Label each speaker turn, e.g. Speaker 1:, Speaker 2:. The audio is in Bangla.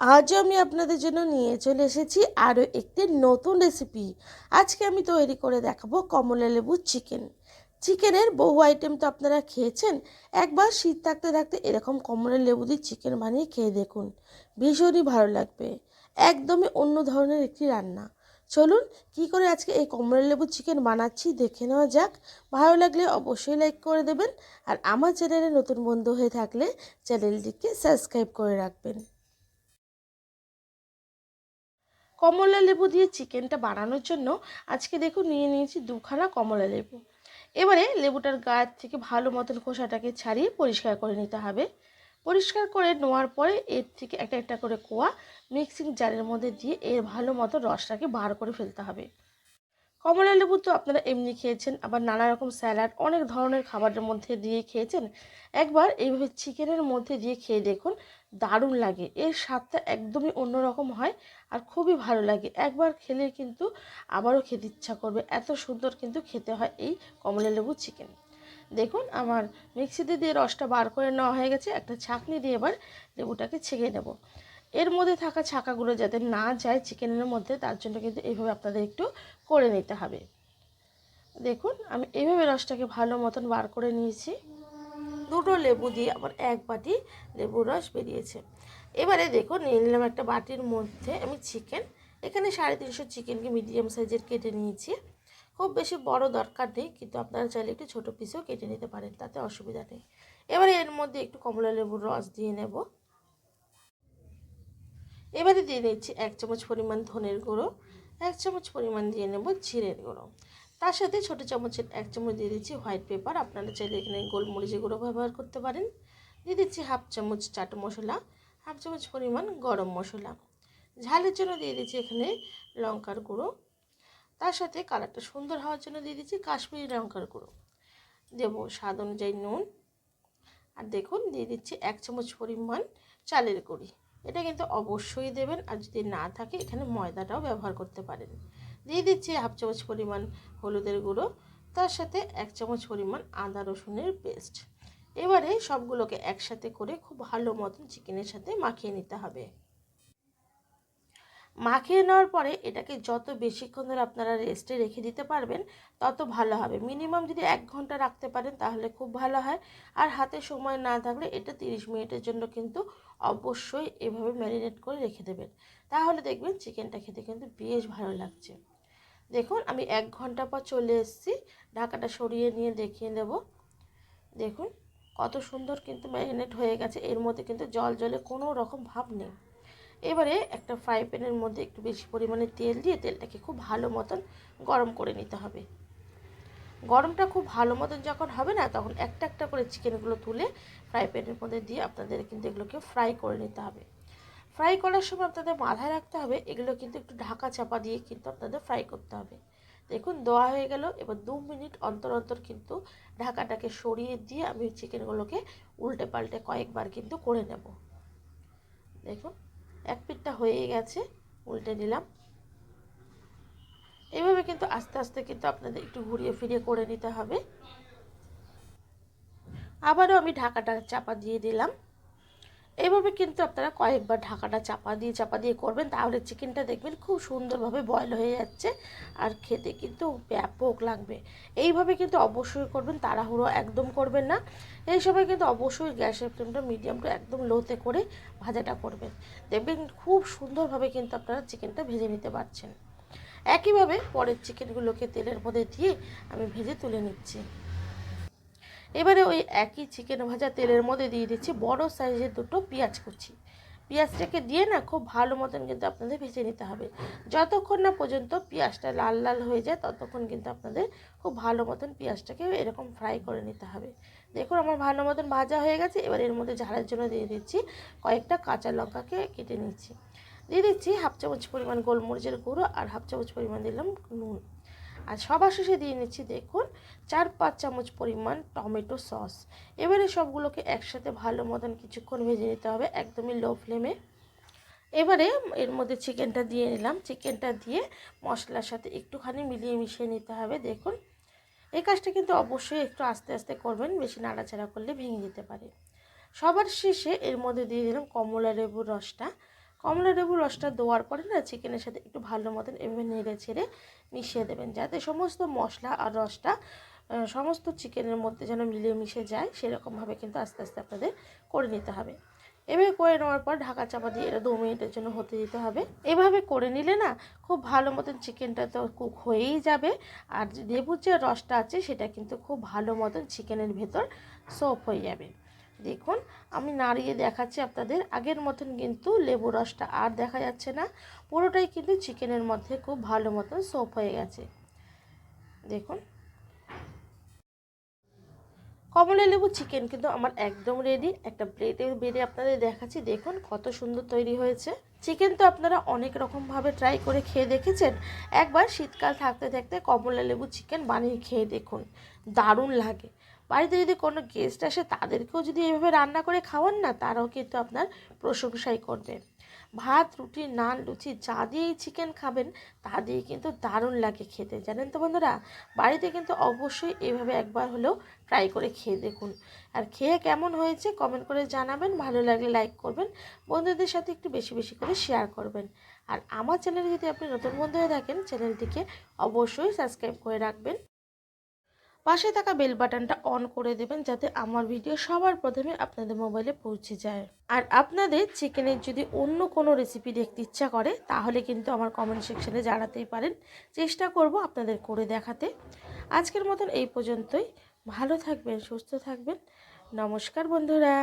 Speaker 1: আজও আমি আপনাদের জন্য নিয়ে চলে এসেছি আরও একটি নতুন রেসিপি আজকে আমি তৈরি করে দেখাবো কমলা লেবুর চিকেন চিকেনের বহু আইটেম তো আপনারা খেয়েছেন। একবার শীত থাকতে থাকতে এরকম কমলা লেবু দিয়ে চিকেন বানিয়ে খেয়ে দেখুন। ভীষণই ভালো লাগবে। একদমই অন্য ধরনের একটি রান্না। চলুন, কি করে আজকে এই কমলা লেবু চিকেন বানাচ্ছি দেখে নেওয়া যাক। ভালো লাগলে অবশ্যই লাইক করে দেবেন। আর আমার চ্যানেলে নতুন বন্ধু হয়ে থাকলে চ্যানেলটিকে সাবস্ক্রাইব করে রাখবেন। কমলা লেবু দিয়ে চিকেনটা বানানোর জন্য আজকে দেখুন নিয়ে নিয়েছি দুখানা কমলা লেবু। এবারে লেবুটার গায়ের থেকে ভালো মতন খোসাটাকে ছাড়িয়ে পরিষ্কার করে নিতে হবে। পরিষ্কার করে নেওয়ার পরে এর থেকে একটা একটা করে কোয়া মিক্সিং জারের মধ্যে দিয়ে এর ভালো মতো রসটাকে বার করে ফেলতে হবে। কমলা লেবু তো আপনারা এমনি খেয়েছেন, আবার নানা রকম স্যালাড, অনেক ধরনের খাবারের মধ্যে দিয়ে খেয়েছেন। একবার এইভাবে চিকেনের মধ্যে দিয়ে খেয়ে দেখুন দারুণ লাগে। এর স্বাদটা একদমই অন্যরকম হয় আর খুবই ভালো লাগে। একবার খেলে কিন্তু আবারও খেতে ইচ্ছা করবে। এত সুন্দর কিন্তু খেতে হয় এই কমলা লেবু চিকেন দেখুন আমার মিক্সিতে দিয়ে রসটা বার করে নেওয়া হয়ে গেছে। একটা ছাঁকনি দিয়ে এবার লেবুটাকে ছেঁকে নেব। এর মধ্যে থাকা ছাঁকাগুলো যাতে না যায় চিকেনের মধ্যে, তার জন্য কিন্তু এইভাবে আপনাদের একটু করে নিতে হবে। দেখুন, আমি এইভাবে রসটাকে ভালো মতন বার করে নিয়েছি। দুটো লেবু দিয়ে আবার এক বাটি লেবুর রস বেরিয়েছে। এবারে দেখুন, নিয়ে নিলাম একটা বাটির মধ্যে আমি চিকেন এখানে সাড়ে তিনশো চিকেনকে মিডিয়াম সাইজের কেটে নিয়েছি। খুব বেশি বড় দরকার নেই, কিন্তু আপনারা চাইলে একটু ছোটো পিসেও কেটে নিতে পারেন, তাতে অসুবিধা নেই। এবারে এর মধ্যে একটু কমলা লেবুর রস দিয়ে নেব। এবারে দিয়ে নিচ্ছি এক চামচ পরিমাণ ধনের গুঁড়ো, এক চামচ পরিমাণ দিয়ে নেব জিরের গুঁড়ো। তার সাথে ছোটো চামচের এক চামচ দিয়ে দিচ্ছি হোয়াইট পেপার আপনারা চাইলে এখানে গোলমরিচের গুঁড়ো ব্যবহার করতে পারেন। দিয়ে দিচ্ছি হাফ চামচ চাট মশলা হাফ চামচ পরিমাণ গরম মশলা। ঝালের জন্য দিয়ে দিচ্ছি এখানে লঙ্কার গুঁড়ো। তার সাথে কালারটা সুন্দর হওয়ার জন্য দিয়ে দিচ্ছি কাশ্মীরি লঙ্কার গুঁড়ো। দেবো স্বাদ অনুযায়ী নুন। আর দেখুন, দিয়ে দিচ্ছি এক চামচ পরিমাণ চালের গুঁড়ি। এটা কিন্তু অবশ্যই দেবেন। আর যদি না থাকে, এখানে ময়দাটাও ব্যবহার করতে পারেন। দিয়ে দিচ্ছি হাফ চামচ পরিমাণ হলুদের গুঁড়ো, তার সাথে এক চামচ পরিমাণ আদা রসুনের পেস্ট। এবারে সবগুলোকে একসাথে করে খুব ভালো মতন চিকেনের সাথে মাখিয়ে নিতে হবে। মাখিয়ে নেওয়ার পরে এটাকে যত বেশিক্ষণ ধরে আপনারা রেস্টে রেখে দিতে পারবেন, তত ভালো হবে। মিনিমাম যদি এক ঘণ্টা রাখতে পারেন, তাহলে খুব ভালো হয়। আর হাতে সময় না থাকলে এটা তিরিশ মিনিটের জন্য কিন্তু অবশ্যই এভাবে ম্যারিনেট করে রেখে দেবেন। তাহলে দেখবেন চিকেনটা খেতে কিন্তু বেশ ভালো লাগছে। দেখুন, আমি এক ঘণ্টা পর চলে এসেছি। ঢাকাটা সরিয়ে নিয়ে দেখিয়ে দেব দেখুন, কত সুন্দর কিন্তু ম্যারিনেট হয়ে গেছে। এর মধ্যে কিন্তু জল জলে কোনো রকম ভাব নেই। এবারে একটা ফ্রাই প্যানের মধ্যে একটু বেশি পরিমাণে তেল দিয়ে তেলটাকে খুব ভালো মতন গরম করে নিতে হবে। গরমটা খুব ভালো মতন যখন হবে না, তখন একটা একটা করে চিকেনগুলো তুলে ফ্রাই প্যানের মধ্যে দিয়ে আপনাদের কিন্তু এগুলোকে ফ্রাই করে নিতে হবে। ফ্রাই করার সময় আপনাদের মাথায় রাখতে হবে, এগুলো কিন্তু একটু ঢাকা চাপা দিয়ে কিন্তু আপনাদের ফ্রাই করতে হবে। দেখুন, দেওয়া হয়ে গেল, এবার দু মিনিট অন্তর অন্তর কিন্তু ঢাকাটাকে সরিয়ে দিয়ে আমি চিকেনগুলোকে উল্টে পাল্টে কয়েকবার কিন্তু করে নেব। দেখুন, এক পিঠটা হয়ে গেছে, উল্টে নিলাম। কিন্তু আস্তে আস্তে কিন্তু আপনাদের একটু ঘুরিয়ে ফিরিয়ে করে নিতে হবে। আবারও আমি ঢাকাটা চাপা দিয়ে দিলাম। এইভাবে কিন্তু আপনারা কয়েকবার ঢাকাটা চাপা দিয়ে চাপা দিয়ে করবেন, তাহলে চিকেনটা দেখবেন খুব সুন্দরভাবে বয়ল হয়ে যাচ্ছে আর খেতে কিন্তু ব্যাপক লাগবে। এইভাবে কিন্তু অবশ্যই করবেন, তাড়াহুড়ো একদম করবেন না। এই সময় কিন্তু অবশ্যই গ্যাসের ফ্লেমটা মিডিয়াম টু একদম লোতে করে ভাজাটা করবেন। দেখবেন খুব সুন্দরভাবে কিন্তু আপনারা চিকেনটা ভেজে নিতে পারছেন। একইভাবে পরের চিকেনগুলোকে তেলের মধ্যে দিয়ে আমি ভেজে তুলে নিচ্ছি। এবারে ওই একই চিকেন ভাজা তেলের মধ্যে দিয়ে দিচ্ছি বড় সাইজের দুটো পেঁয়াজ কুচি। পেঁয়াজটাকে দিয়ে না খুব ভালো মতন কিন্তু আপনাদের ভেজে নিতে হবে। যতক্ষণ না পর্যন্ত পেঁয়াজটা লাল লাল হয়ে যায়, ততক্ষণ কিন্তু আপনাদের খুব ভালো মতন পেঁয়াজটাকে এরকম ফ্রাই করে নিতে হবে। দেখুন আমার ভালো মতন ভাজা হয়ে গেছে, এবার এর মধ্যে ঝালের জন্য দিয়ে দিচ্ছি কয়েকটা কাঁচা লঙ্কাকে কেটে নিচ্ছি। দিয়ে দিচ্ছি হাফ চামচ পরিমাণ গোলমরিচের গুঁড়ো আর হাফ চামচ পরিমাণ দিলাম নুন। আর সবার শেষে দিয়ে নিচ্ছি দেখুন চার পাঁচ চামচ পরিমাণ টমেটো সস। এবারে সবগুলোকে একসাথে ভালো মতন কিছুক্ষণ ভেজে নিতে হবে একদমই লো ফ্লেমে। এবারে এর মধ্যে চিকেনটা দিয়ে নিলাম। চিকেনটা দিয়ে মশলার সাথে একটুখানি মিলিয়ে মিশিয়ে নিতে হবে দেখুন। এই কাজটা কিন্তু অবশ্যই একটু আস্তে আস্তে করবেন, বেশি নাড়াচাড়া করলে ভেঙে যেতে পারে। সবার শেষে এর মধ্যে দিয়ে দিলাম কমলা লেবুর রসটা। কমলা লেবুর রসটা দেওয়ার পরে না চিকেনের সাথে একটু ভালো মতন এভাবে নেড়ে ছেড়ে মিশিয়ে দেবেন, যাতে সমস্ত মশলা আর রসটা সমস্ত চিকেনের মধ্যে যেন মিলিয়ে মিশে যায় সেরকমভাবে কিন্তু আস্তে আস্তে আপনাদের করে নিতে হবে। এভাবে করে নেওয়ার পর ঢাকা চাপা দিয়ে এটা দু মিনিটের জন্য হতে দিতে হবে। এভাবে করে নিলে না খুব ভালো মতন চিকেনটা তো কুক হয়েই যাবে, আর লেবুর যে রসটা আছে সেটা কিন্তু খুব ভালো মতন চিকেনের ভেতর সোপ হয়ে যাবে। দেখুন, আমি নাড়িয়ে দেখাচ্ছি আপনাদের। আগের মতন কিন্তু লেবু রসটা আর দেখা যাচ্ছে না। পুরোটাই কিন্তু চিকেনের মধ্যে খুব ভালো মতন সোপ হয়ে গেছে। দেখুন। কমলা লেবু চিকেন কিন্তু আমার একদম রেডি একটা প্লেটে বেড়ে আপনাদের দেখাচ্ছি। দেখুন, কত সুন্দর তৈরি হয়েছে। চিকেন তো আপনারা অনেক রকমভাবে ট্রাই করে খেয়ে দেখেছেন। একবার শীতকাল থাকতে থাকতে কমলা লেবু চিকেন বানিয়ে খেয়ে দেখুন। দারুণ লাগে। বাড়িতে যদি কোনো গেস্ট আসে, তাদেরকেও যদি এইভাবে রান্না করে খাওয়ান না, তারাও কিন্তু আপনার প্রশংসাই করবে। ভাত, রুটি, নান, লুচি যা দিয়েই চিকেন খাবেন, তা দিয়ে কিন্তু দারুণ লাগে খেতে। জানেন তো বন্ধুরা, বাড়িতে কিন্তু অবশ্যই এভাবে একবার হলেও ট্রাই করে খেয়ে দেখুন। আর খেয়ে কেমন হয়েছে কমেন্ট করে জানাবেন, ভালো লাগলে লাইক করবেন, বন্ধুদের সাথে একটু বেশি বেশি করে শেয়ার করবেন। আর আমার চ্যানেলে যদি আপনি নতুন বন্ধু হয়ে থাকেন চ্যানেলটিকে অবশ্যই সাবস্ক্রাইব করে রাখবেন। পাশে থাকা বেল বাটনটা অন করে দেবেন যাতে আমার ভিডিও সবার প্রথমে আপনাদের মোবাইলে পৌঁছে যায়। আর আপনাদের চিকেনের যদি অন্য কোনো রেসিপি দেখতে ইচ্ছা করে, তাহলে কিন্তু আমার কমেন্ট সেকশনে জানাতেই পারেন। চেষ্টা করব আপনাদের করে দেখাতে। আজকের মতন এই পর্যন্তই। ভালো থাকবেন, সুস্থ থাকবেন। নমস্কার বন্ধুরা।